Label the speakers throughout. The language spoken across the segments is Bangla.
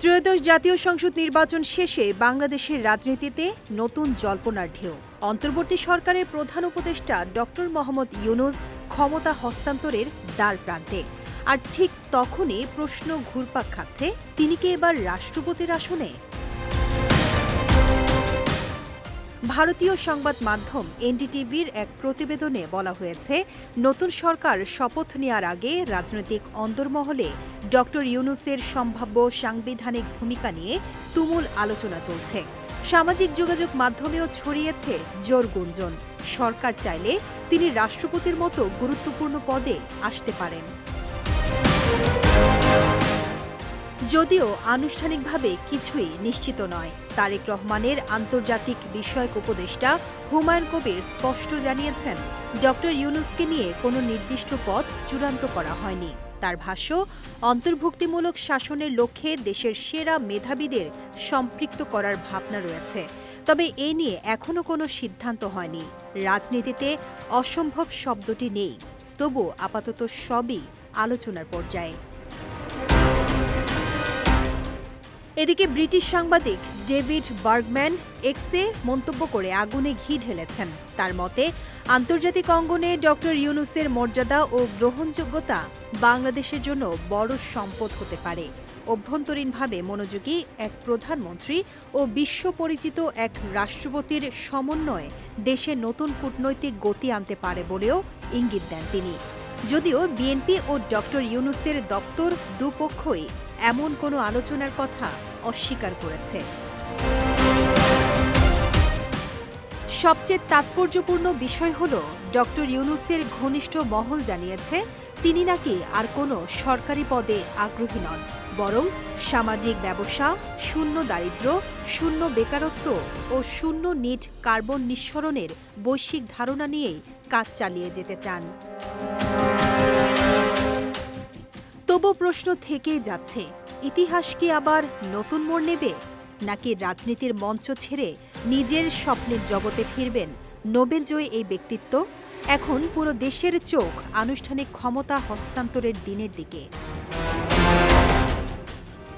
Speaker 1: ত্রয়োদশ জাতীয় সংসদ নির্বাচন শেষে বাংলাদেশের রাজনীতিতে নতুন জল্পনার ঢেউ। অন্তর্বর্তী সরকারের প্রধান উপদেষ্টা ডক্টর মোহাম্মদ ইউনুস ক্ষমতা হস্তান্তরের দ্বার প্রান্তে। আর ঠিক তখনই প্রশ্ন ঘুরপাক খাচ্ছে, তিনি কি এবার রাষ্ট্রপতির আসনে? ভারতীয় সংবাদ মাধ্যম এনডিটিভির এক প্রতিবেদনে বলা হয়েছে, নতুন সরকার শপথ নেওয়ার আগে রাজনৈতিক অন্দরমহলে ডক্টর ইউনুসের সম্ভাব্য সাংবিধানিক ভূমিকা নিয়ে তুমুল আলোচনা চলছে। সামাজিক যোগাযোগ মাধ্যমেও ছড়িয়েছে জোর গুঞ্জন। সরকার চাইলে তিনি রাষ্ট্রপতির মতো গুরুত্বপূর্ণ পদে আসতে পারেন। যদিও আনুষ্ঠানিকভাবে কিছুই নিশ্চিত নয়, তারেক রহমানের আন্তর্জাতিক বিষয়ক উপদেষ্টা হুমায়ুন কবির স্পষ্ট জানিয়েছেন, ডক্টর ইউনুসকে নিয়ে কোনো নির্দিষ্ট পথ চূড়ান্ত করা হয়নি। তার ভাষ্য, অন্তর্ভুক্তিমূলক শাসনের লক্ষ্যে দেশের সেরা মেধাবীদের সম্পৃক্ত করার ভাবনা রয়েছে। তবে এ নিয়ে এখনও কোনো সিদ্ধান্ত হয়নি। রাজনীতিতে অসম্ভব শব্দটি নেই। তবু আপাতত সবই আলোচনার পর্যায়ে। এদিকে ব্রিটিশ সাংবাদিক ডেভিড বার্গম্যান এক্সে মন্তব্য করে আগুনে ঘি ঢেলেছেন। তার মতে, আন্তর্জাতিক অঙ্গনে ডক্টর ইউনুসের মর্যাদা ও গ্রহণযোগ্যতা বাংলাদেশের জন্য বড় সম্পদ হতে পারে। অভ্যন্তরীণভাবে মনোযোগী এক প্রধানমন্ত্রী ও বিশ্ব পরিচিত এক রাষ্ট্রপতির সমন্বয়ে দেশে নতুন কূটনৈতিক গতি আনতে পারে বলেও ইঙ্গিত দেন তিনি। যদিও বিএনপি ও ডক্টর ইউনুসের দপ্তর দুপক্ষই এমন কোনো আলোচনার কথা অস্বীকার করেছে। সবচেয়ে তাৎপর্যপূর্ণ বিষয় হল ডক্টর ইউনুসের ঘনিষ্ঠ মহল জানিয়েছে, তিনি নাকি আর কোনো সরকারি পদে আগ্রহী নন, বরং সামাজিক ব্যবসা, শূন্য দারিদ্র্য, শূন্য বেকারত্ব ও শূন্য নিট কার্বন নিঃসরণের বৈশ্বিক ধারণা নিয়েই কাজ চালিয়ে যেতে চান। তবু প্রশ্ন থেকেই যাচ্ছে ইতিহাস কি আবার নতুন মোড় নেবে? নাকি রাজনীতির মঞ্চ ছেড়ে নিজের স্বপ্নের জগতে ফিরবেন নোবেল জয়ী এই ব্যক্তিত্ব? এখন পুরো দেশের চোখ আনুষ্ঠানিক ক্ষমতা হস্তান্তরের দিনের দিকে।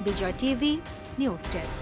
Speaker 1: Bijoy TV, news desk.